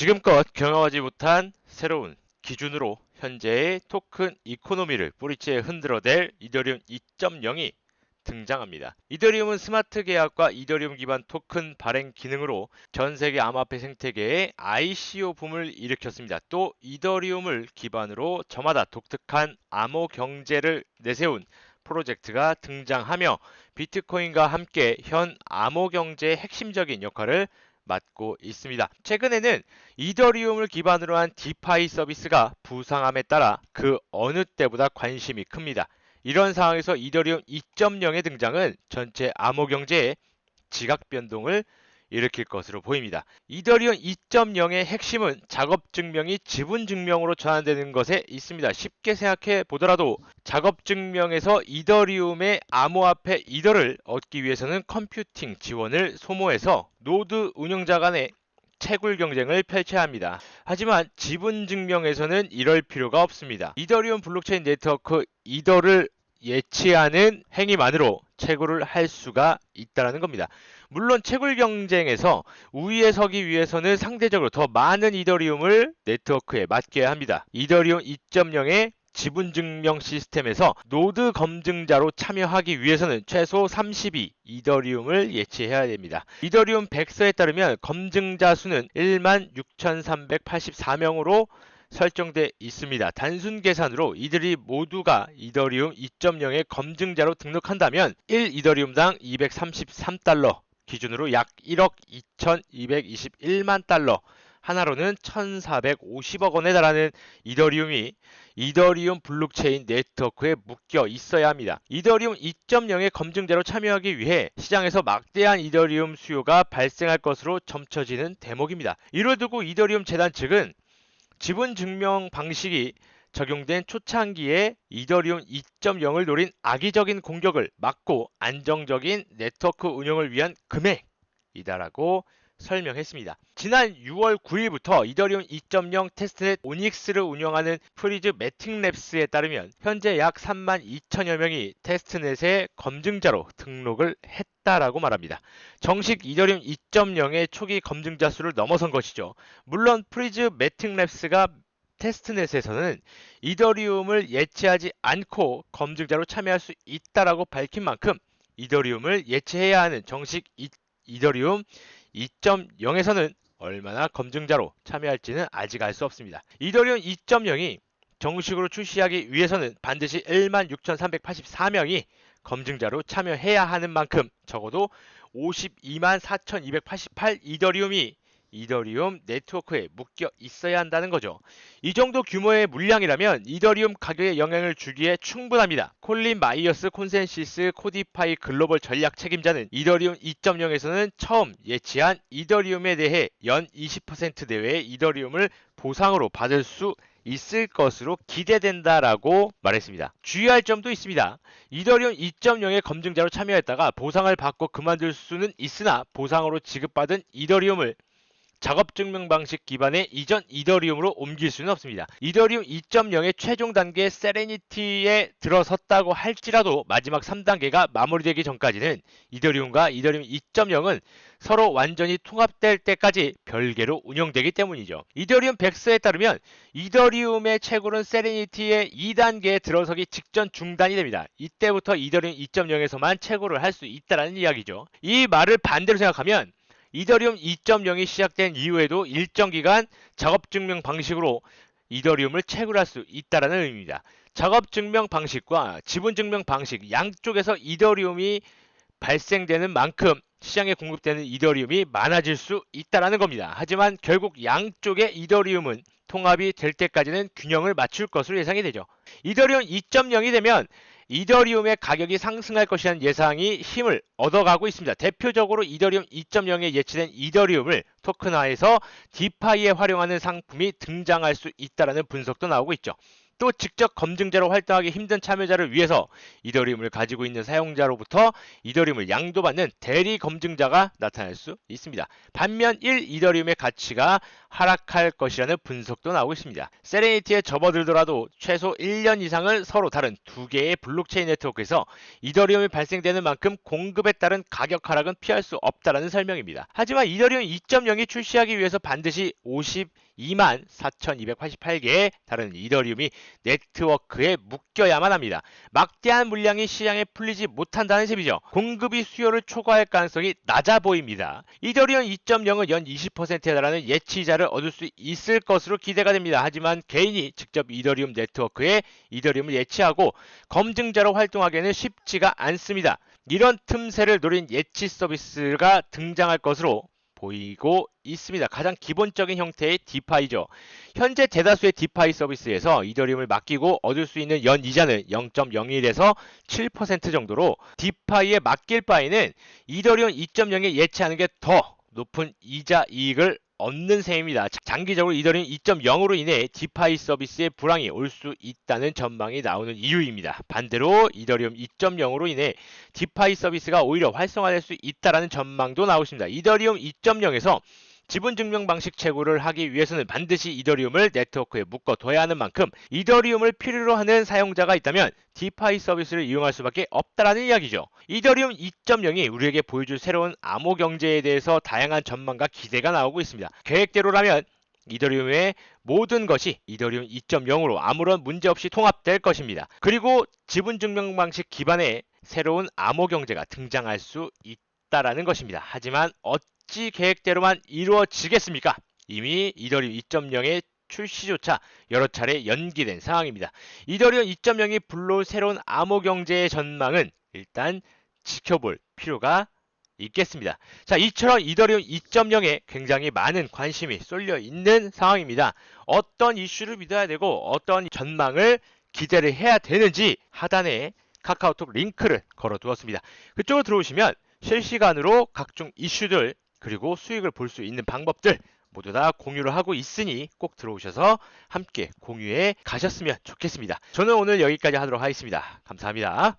지금껏 경험하지 못한 새로운 기준으로 현재의 토큰 이코노미를 뿌리째 흔들어댈 이더리움 2.0이 등장합니다. 이더리움은 스마트 계약과 이더리움 기반 토큰 발행 기능으로 전 세계 암호화폐 생태계에 ICO 붐을 일으켰습니다. 또 이더리움을 기반으로 저마다 독특한 암호 경제를 내세운 프로젝트가 등장하며 비트코인과 함께 현 암호 경제의 핵심적인 역할을 맡고 있습니다. 최근에는 이더리움을 기반으로 한 디파이 서비스가 부상함에 따라 그 어느 때보다 관심이 큽니다. 이런 상황에서 이더리움 2.0의 등장은 전체 암호 경제에 지각 변동을 일으킬 것으로 보입니다. 이더리움 2.0의 핵심은 작업 증명이 지분 증명으로 전환되는 것에 있습니다. 쉽게 생각해 보더라도 작업 증명에서 이더리움의 암호화폐 이더를 얻기 위해서는 컴퓨팅 지원을 소모해서 노드 운영자 간의 채굴 경쟁을 펼쳐야 합니다. 하지만 지분 증명에서는 이럴 필요가 없습니다. 이더리움 블록체인 네트워크 이더를 예치하는 행위만으로 채굴을 할 수가 있다는 겁니다. 물론 채굴 경쟁에서 우위에 서기 위해서는 상대적으로 더 많은 이더리움을 네트워크에 맡겨야 합니다. 이더리움 2.0의 지분 증명 시스템에서 노드 검증자로 참여하기 위해서는 최소 32 이더리움을 예치해야 됩니다. 이더리움 백서에 따르면 검증자 수는 16,384명으로 설정돼 있습니다. 단순 계산으로 이들이 모두가 이더리움 2.0의 검증자로 등록한다면 1 이더리움당 233달러 기준으로 약 1억 2,221만 달러 하나로는 1,450억 원에 달하는 이더리움이 이더리움 블록체인 네트워크에 묶여 있어야 합니다. 이더리움 2.0의 검증자로 참여하기 위해 시장에서 막대한 이더리움 수요가 발생할 것으로 점쳐지는 대목입니다. 이를 두고 이더리움 재단 측은 지분 증명 방식이 적용된 초창기에 이더리움 2.0을 노린 악의적인 공격을 막고 안정적인 네트워크 운영을 위한 금액이다라고 설명했습니다. 지난 6월 9일부터 이더리움 2.0 테스트넷 오닉스를 운영하는 프리즈 매틱랩스에 따르면 현재 약 3만 2천여 명이 테스트넷의 검증자로 등록을 했다라고 말합니다. 정식 이더리움 2.0의 초기 검증자 수를 넘어선 것이죠. 물론 프리즈 매틱랩스가 테스트넷에서는 이더리움을 예치하지 않고 검증자로 참여할 수 있다라고 밝힌 만큼 이더리움을 예치해야 하는 정식 이, 이더리움 2.0에서는 얼마나 검증자로 참여할지는 아직 알 수 없습니다. 이더리움 2.0이 정식으로 출시하기 위해서는 반드시 16,384명이 검증자로 참여해야 하는 만큼 적어도 52만 4,288 이더리움이 이더리움 네트워크에 묶여 있어야 한다는 거죠. 이 정도 규모의 물량이라면 이더리움 가격에 영향을 주기에 충분합니다. 콜린 마이어스 콘센시스 코디파이 글로벌 전략 책임자는 이더리움 2.0에서는 처음 예치한 이더리움에 대해 연 20% 내외의 이더리움을 보상으로 받을 수 있을 것으로 기대된다라고 말했습니다. 주의할 점도 있습니다. 이더리움 2.0의 검증자로 참여했다가 보상을 받고 그만둘 수는 있으나 보상으로 지급받은 이더리움을 작업 증명 방식 기반의 이전 이더리움으로 옮길 수는 없습니다. 이더리움 2.0의 최종 단계 세레니티에 들어섰다고 할지라도 마지막 3단계가 마무리되기 전까지는 이더리움과 이더리움 2.0은 서로 완전히 통합될 때까지 별개로 운영되기 때문이죠. 이더리움 백서에 따르면 이더리움의 채굴은 세레니티의 2단계에 들어서기 직전 중단이 됩니다. 이때부터 이더리움 2.0에서만 채굴을 할 수 있다는 이야기죠. 이 말을 반대로 생각하면 이더리움 2.0이 시작된 이후에도 일정 기간 작업 증명 방식으로 이더리움을 채굴할 수 있다는 의미입니다. 작업 증명 방식과 지분 증명 방식 양쪽에서 이더리움이 발생되는 만큼 시장에 공급되는 이더리움이 많아질 수 있다는 겁니다. 하지만 결국 양쪽의 이더리움은 통합이 될 때까지는 균형을 맞출 것으로 예상이 되죠. 이더리움 2.0이 되면 이더리움의 가격이 상승할 것이라는 예상이 힘을 얻어가고 있습니다. 대표적으로 이더리움 2.0에 예치된 이더리움을 토큰화해서 디파이에 활용하는 상품이 등장할 수 있다는 분석도 나오고 있죠. 또 직접 검증자로 활동하기 힘든 참여자를 위해서 이더리움을 가지고 있는 사용자로부터 이더리움을 양도받는 대리 검증자가 나타날 수 있습니다. 반면 1 이더리움의 가치가 하락할 것이라는 분석도 나오고 있습니다. 세레니티에 접어들더라도 최소 1년 이상을 서로 다른 두 개의 블록체인 네트워크에서 이더리움이 발생되는 만큼 공급에 따른 가격 하락은 피할 수 없다라는 설명입니다. 하지만 이더리움 2.0이 출시하기 위해서 반드시 52만 4,288개의 다른 이더리움이 네트워크에 묶여야만 합니다. 막대한 물량이 시장에 풀리지 못한다는 셈이죠. 공급이 수요를 초과할 가능성이 낮아 보입니다. 이더리움 2.0은 연 20%에 달하는 예치자를 얻을 수 있을 것으로 기대가 됩니다. 하지만 개인이 직접 이더리움 네트워크에 이더리움을 예치하고 검증자로 활동하기에는 쉽지가 않습니다. 이런 틈새를 노린 예치 서비스가 등장할 것으로 보이고 있습니다. 가장 기본적인 형태의 디파이죠. 현재 대다수의 디파이 서비스에서 이더리움을 맡기고 얻을 수 있는 연 이자는 0.01에서 7% 정도로 디파이에 맡길 바에는 이더리움 2.0에 예치하는 게 더 높은 이자 이익을 얻는 셈입니다. 장기적으로 이더리움 2.0으로 인해 디파이 서비스의 불황이 올 수 있다는 전망이 나오는 이유입니다. 반대로 이더리움 2.0으로 인해 디파이 서비스가 오히려 활성화될 수 있다는 전망도 나오십니다. 이더리움 2.0에서 지분 증명 방식 채굴을 하기 위해서는 반드시 이더리움을 네트워크에 묶어둬야 하는 만큼 이더리움을 필요로 하는 사용자가 있다면 디파이 서비스를 이용할 수밖에 없다라는 이야기죠. 이더리움 2.0이 우리에게 보여줄 새로운 암호 경제에 대해서 다양한 전망과 기대가 나오고 있습니다. 계획대로라면 이더리움의 모든 것이 이더리움 2.0으로 아무런 문제 없이 통합될 것입니다. 그리고 지분 증명 방식 기반의 새로운 암호 경제가 등장할 수 있다라는 것입니다. 하지만 어 찌 계획대로만 이루어지겠습니까? 이미 이더리움 2.0의 출시조차 여러 차례 연기된 상황입니다. 이더리움 2.0이 불러올 새로운 암호 경제의 전망은 일단 지켜볼 필요가 있겠습니다. 자, 이처럼 이더리움 2.0에 굉장히 많은 관심이 쏠려 있는 상황입니다. 어떤 이슈를 믿어야 되고 어떤 전망을 기대를 해야 되는지 하단에 카카오톡 링크를 걸어 두었습니다. 그쪽으로 들어오시면 실시간으로 각종 이슈들 그리고 수익을 볼 수 있는 방법들 모두 다 공유를 하고 있으니 꼭 들어오셔서 함께 공유해 가셨으면 좋겠습니다. 저는 오늘 여기까지 하도록 하겠습니다. 감사합니다.